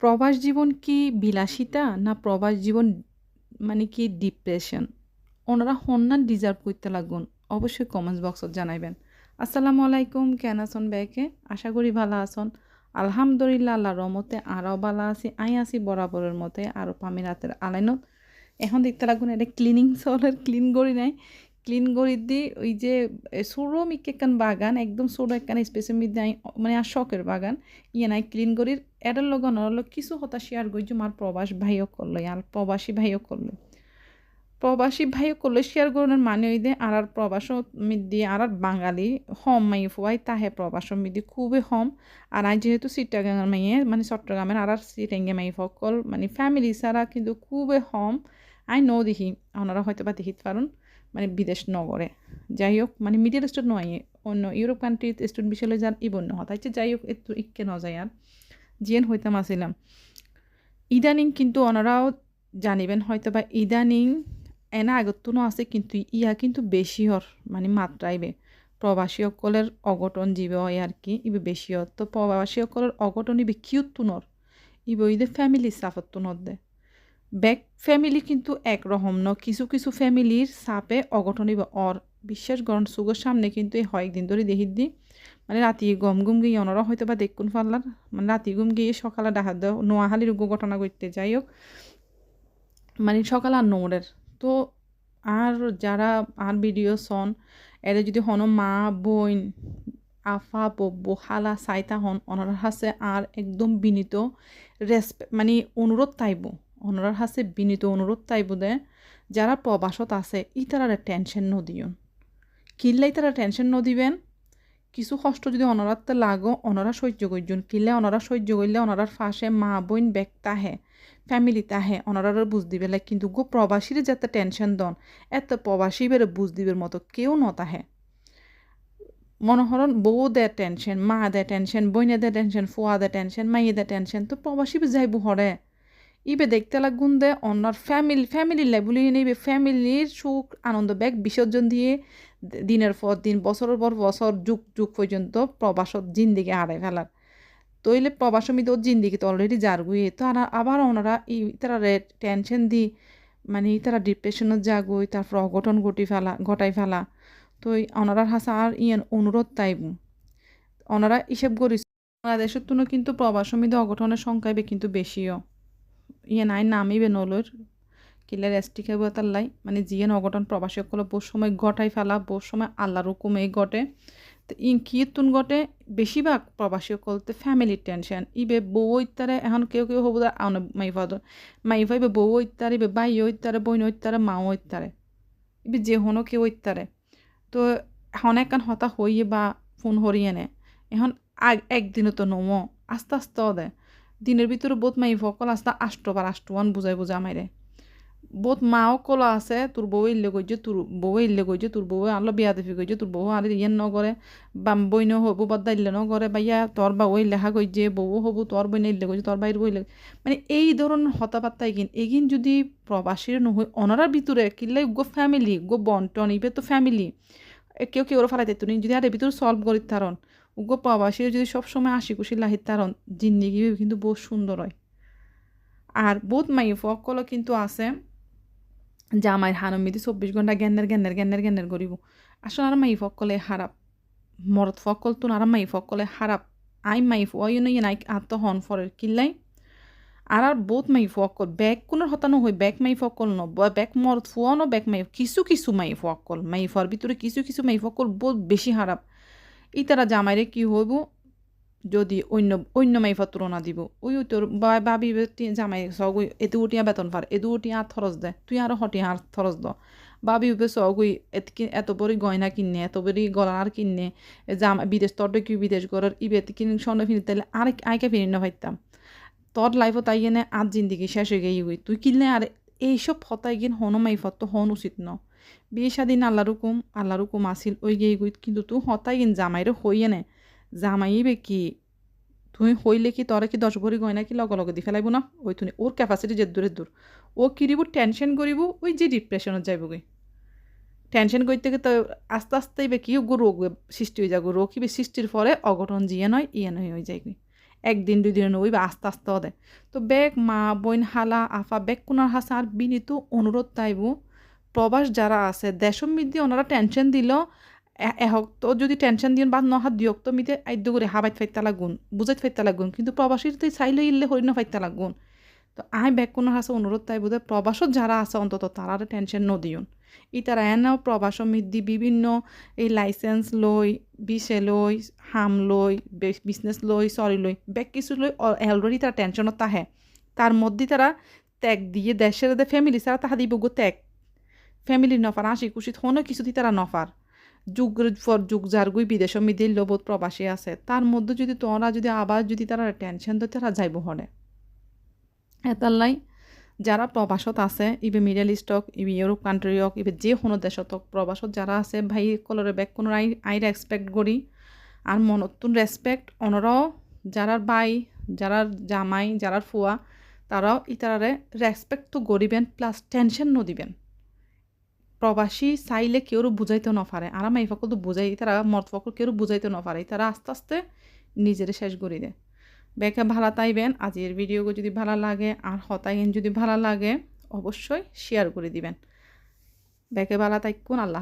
প্রবাস জীবন কি বিলাসিতা না প্রবাস জীবন মানে কি ডিপ্রেশন ওনারা হন্না ডিজার্ভ করতে লাগুন। অবশ্যই কমেন্টস বক্সত জানাইবেন। আসসালামু আলাইকুম, কেন আছেন ব্যাকে? আশা করি ভালো আছেন। আলহামদুলিল্লাহ আল্লাহ রহমতে আরও ভালো আছি। আই আছি বরাবরের মতে আরও পামি রাতের আলাইনত। এখন দেখতে লাগুন, এটা ক্লিনিং সলের ক্লিন করি নাই। ক্লিন করি দি, ওই যে মিক একখান বাগান, একদম ছোটো একখান স্পেসের মধ্যে মানে আর শখের বাগান ইয়ে নাই, ক্লিন করি। এটার লগ নরল কিছু কথা শেয়ার করছি আমার প্রবাস ভাইও করল আর প্রবাসী ভাইও করল। প্রবাসী ভাইও করলে শেয়ার করার মানে ওই দে আর আর প্রবাস মিদি আর আর বাঙালি, হম মাই ফুয়াই, তাহে প্রবাস মিদি খুবই হম। আর আই যেহেতু চিটাগাঙের মাইয়ে মানে চট্টগ্রামের আর আর সিটেঙ্গে মাই ফকল মানে ফ্যামিলি ছাড়া কিন্তু খুবই হম। আই নো দেখি ওনারা হয়তো বা দেখিতে পারুন। মানে বিদেশ নগরে। যাই হোক মানে মিডিল স্টেট নয়, অন্য ইউরোপ কান্ট্রিত স্টুডেন্ট বিষয়ে যান ইবন তাই যাই হোক একটু ইকে ন যায় আর। জিয়েন হইতাম আসিলাম। ইদানিং কিন্তু ওনারাও জানিবেন হয়তো বা ইদানিং এনা আগতনো আছে, কিন্তু ইয়া কিন্তু বেশি হর মানে মাত্রাইবে প্রবাসীসকলের অঘটন জীব হয় আর কি, ইবে বেশি হর তো প্রবাসীসকলের অঘটন ইবে কিউত তুনর ইবে ইদে ফ্যামিলি সাফত তুনর দে। ব্যাক ফ্যামিলি কিন্তু একরকম ন। কিছু কিছু ফ্যামিলির সাপে অঘটন ইবে অর বিশ্বাস গরণ সুগর সামনে কিন্তু এই কয়েকদিন ধরে দেখি দি মানে রাতি গম, গুম গিয়ে অনরা হয়তো বা দেখুন ফাল্লার। মানে রাতি গুম গিয়ে সকালে ডাহাত দেওয়া নোয়াহালির ঘটনা করতে যাই হোক। মানে সকাল আর নোড়ের তো আর যারা আর ভিডিও সন এরা যদি হন মা, বোন, আফা বব্বু খালা, চাইতা হন অনার হাসে আর একদম বিনীত রেসপে মানে অনুরোধ তাইব। অনার হাসে বিনীত অনুরোধ তাইব দে যারা প্রবাসত আছে, ই তারা টেনশন নদিয়ন কিল্লাই তারা টেনশন নদিবেন কিছু কষ্ট যদি অনরাতে লাগো অনরা সহ্য করজন কিলে অনরা সহ্য করলে অনরার ফাঁসে মা, বোন, ব্যক্তা হে ফ্যামিলিতে আহে অনারার বুঝ দিবে। লাগে কিন্তু গো প্রবাসীর যাতে টেনশন দন, এত প্রবাসী বেড়ে বুঝ দিবের মতো কেউ নতাহে মনোহরণ বউ দে টেনশন, মা দে টেনশন বইনে দে টেনশন, ফুয়া দে টেনশন, মাইয়ে দে টেনশন, তো প্রবাসী যাইব হরে। ইবে দেখতে লাগুন দে, অন্যার ফ্যামিলি ফ্যামিলি লেবুলি নিবে। ফ্যামিলির সুখ, আনন্দ, ব্যাগ, বিসর্জন দিয়ে দিনের পর দিন, বছরের পর বছর, যুগ যুগ পর্যন্ত প্রবাসত জিন্দিগি হারাই ফেলার। তইলে প্রবাসমিত জিন্দিগি তো অলরেডি জারগুই তো আর আবার ওনারা ই, তারা টেনশন দি মানে তারা ডিপ্রেশনত জাগুই তারপর অঘটন ঘটি ফেলা ঘটাই ফেলা। তো ওনারার হাসা আর ইয়ান অনুরোধ তাইব। ওনারা হিসেব করিস, বাংলাদেশের তুনো কিন্তু প্রবাসমিত অঘটনের সংখ্যায় কিন্তু বেশিও। ইয়ে নাই নামিবে নলর কিলে রেস্টি খাইব তার মানে অঘটন প্রবাসী সকল বহু সময় ঘটাই ফেলা বহু সময় আল্লাহর হুকুমে ঘটে তো ইন কিয়তুন ঘটে বেশিরভাগ প্রবাসী সকলতে ফ্যামিলির টেনশন ইবে বউ ইত্যারে এখন কেউ কেউ হব আন মাইফাদ মাইফা ইবে বউ ইত্যারে ইবে বাই ইত্যারে বইন ইত্যারে মাও ইত্যারে ইবে যে হনো কেউ ইত্যারে তো এখন একান হতা হইয়ে বা ফোন হরিয়ে নে। এখন একদিনও তো নমো। আস্তে আস্তে দে। দিনের ভিতরে বোধ মাই ফকল আস্তে আষ্টবার আষ্টওয়ান বুঝাই বুঝা মাইরে বহুত মাও কলা আছে তোর বউ ইল্লে গইছে তোর বউ ইল্লে গইছে তোর বউ আলো বিয়া দেখি গইছে তোর বউ আর ইয়ে নগরে বা বইন হবু বদ্দা ইল্লে নগরে বা ইয়া তোর বা ওই লেখা গইছে বউ হবু তোর বইনে ইল্লে গইছে তোর বাইর বইলে মানে এই ধরনের হতাপাত্তা এগিন এগিন যদি প্রবাসীর নহয় অনারার ভিতরে কিল্লাই গো ফ্যামিলি গো বন্টন ইবে তো ফ্যামিলি কেউ কেউ ফেলাইতে তুমি যদি আর ভিতরে সলভ করি তারন উগ্র প্রবাসী যদি সবসময় হাসি খুশি লাহিত তারন জিন্দিগি কিন্তু বহুত সুন্দর হয়। আর বহুত মাই ফকলও কিন্তু আছে জামাইর হানমিদি চব্বিশ ঘণ্টা জ্ঞানের জ্ঞানের জ্ঞানের জ্ঞানের করিব। আসলে আর মাই ফকলে হারাপ, মরদ ফকল তুন আর মাই ফকলে হারাপ। আই মাই ওই ইয়ে নাই আত্ম হন ফরের কিল্লাই। আর আর বহুত মাই ফকল ব্যাগ কোনো হতানো হয় ব্যাগ মাই ফকল ন ব্যাগ মরদ ফুয়াও ন ব্যাগ মাই কিছু কিছু মাই ফকল মাই ফর ভিতরে কিছু কিছু মাই ফকল বহুত বেশি হারাপ। ই তারা জামাইরে কি হইব? যদি অন্য অন্য মাইফা তুলনা দিব। ওই তোর বাবি জামাই সগুই এতু উঠিয়া বেতন ফার এদু উঠিয়া আর খরচ দে। তুই আরও হটিয়া আর খরচ দ। বাবি উপে সগুই এত বড়ি গয়না কিনে, এত বড়ি গলার কিনে জামা, বিদেশ তোর কি বিদেশ গড়ের ইবে কিন স্বর্ণ ফিনি তাহলে আর আইকে ফিরি না ভাইতাম তোর লাইফত তাই গেনে আর জিন্দিগি শেষ হয়ে গিয়ে তুই কিনলে আর এইসব হতাই গিন হন মাইফত হন উচিত ন বিয়ে স্বাধীন আল্লাহ রুকুম আল্লাহ রুকুম আসিল ওই গিয়ে গুই কিন্তু তুই হতাই গিন জামাইরে হইয়ে নে জামাইবে কি তুই হইলে কি তরে কি দশ ভরি গয়না কি লগে লগে দি ফেলাইব না ওই তুই ওর ক্যাপাসিটি যে দূরে দূর ও কিরিব টেনশন করিব ওই যে ডিপ্রেশনত যাইব গই টেনশন করতে তো আস্তে আস্তে কি গো রোগ সৃষ্টি হয়ে যাব রোগ সৃষ্টির ফলে অঘটন জিয়ে নয় ইয়ে নয় হয়ে যায় একদিন দুই দিন ওই আস্তে আস্তে দে তো বেগ মা বইন হালা, আফা, বেগ কোনার হাসা আর বিনীত অনুরোধ তাইব, প্রবাস যারা আছে দেশের মধ্যে ওনারা টেনশন দিল এহক, তো যদি টেনশন দিন বা নহাত দিয়ক, তো মিতে আদ্য করে হাবাইত ফাইতা লাগুন, বুঝাইত ফাইতা লাগুন, কিন্তু প্রবাসীর তো চাইলে ইল্লে হরিণ ফাইতা লাগুন। তো আই বেগ কোনার হাসে অনুরোধ তাই বোধ প্রবাসত যারা আছে অন্তত তারা টেনশন নদিউন ই তারা এনেও প্রবাস মিদ্দি বিভিন্ন এই লাইসেন্স লই বিছে লই, হাম লই বিজনেস লই সরি লই বেগ কিছু লই অলরেডি তারা টেনশনত তাহে তার মধ্যে তারা ত্যাগ দিয়ে দেশের ফ্যামিলি ছাড়া তাহা দিব গো ত্যাগ। ফ্যামিলি নফার খুশি কোনো কিছু দি তারা নফার। যুগ ফর যুগ যার গুই বিদেশ মিদি লোবোধ প্রবাসী আছে। তার মধ্যে যদি তোরা যদি আবার যদি তারা টেনশন তো তারা যাইব হলে এটার লাই যারা প্রবাসত আছে, ইবে মিডল ইস্টক ইবে ইউরোপ কান্ট্রি হওক ইবে যে কোনো দেশত হওক প্রবাসত যারা আছে, ভাই, কলরে বেগ কোনো আই আই রেসপেক্ট করি। আর মনতুন রেসপেক্ট অনরাও যারার বাই যারার জামাই যারার ফুয়া, তারাও ইতারারে রেসপেক্ট তো করিবেন প্লাস টেনশন নদিবেন প্রবাসী চাইলে কেউ বুঝাইতে নপারে আর আমি এই ফকল তো বুঝাই তারা মত ফকল কেউ বুঝাইতে নপারে তারা আস্তে আস্তে নিজেরে শেষ করে দেয়। বেকে ভালো তাইবেন। আজের ভিডিও যদি ভালো লাগে আর হতাইন যদি ভালো লাগে, অবশ্যই শেয়ার করে দিবেন। বেকে ভালো তাইকুন, আল্লাহ